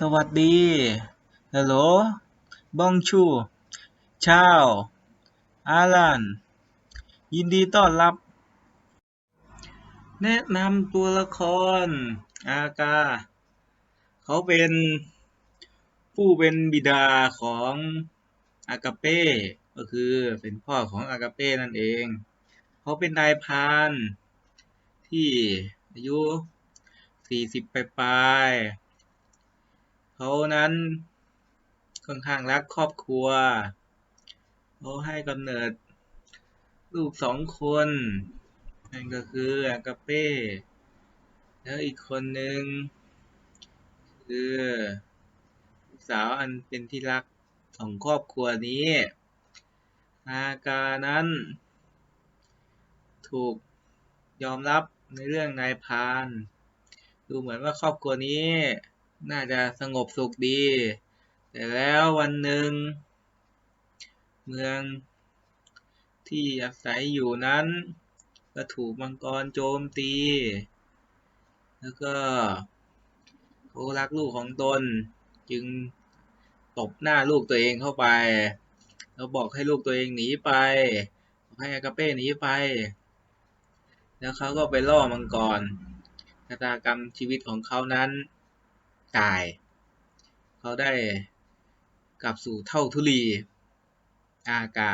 สวัสดีฮัลโหลบองชูชาวอาลันยินดีต้อนรับ แนะนำตัวละคร อากา เขาเป็นผู้เป็นบิดาของอากาเป้ ก็คือเป็นพ่อของอากาเป้นั่นเอง เขาเป็นนายพาน ที่อายุสี่สิบปลายๆ เขานั้นค่อนข้างรักครอบครัวเขาให้กำเนิดลูกสองคนนั่นก็คืออากาเป้ แล้วอีกคนหนึ่งคือลูกสาวอันเป็นที่รักของครอบครัวนี้อากานั้น ถูกยอมรับในเรื่องนายพาน ดูเหมือนว่าครอบครัวนี้ น่าจะสงบสุขดี แต่แล้ววันหนึ่ง เมืองที่อาศัยอยู่นั้นก็ถูกมังกรโจมตี แล้วก็เขารักลูกของตน จึงตบหน้าลูกตัวเองเข้าไป แล้วบอกให้ลูกตัวเองหนีไปบอกให้อากาเป้หนีไป แล้วเขาก็ไปล่อมังกรชะตากรรมชีวิตของเขานั้น ตาย เขาได้กลับสู่เท่าทุลี อากา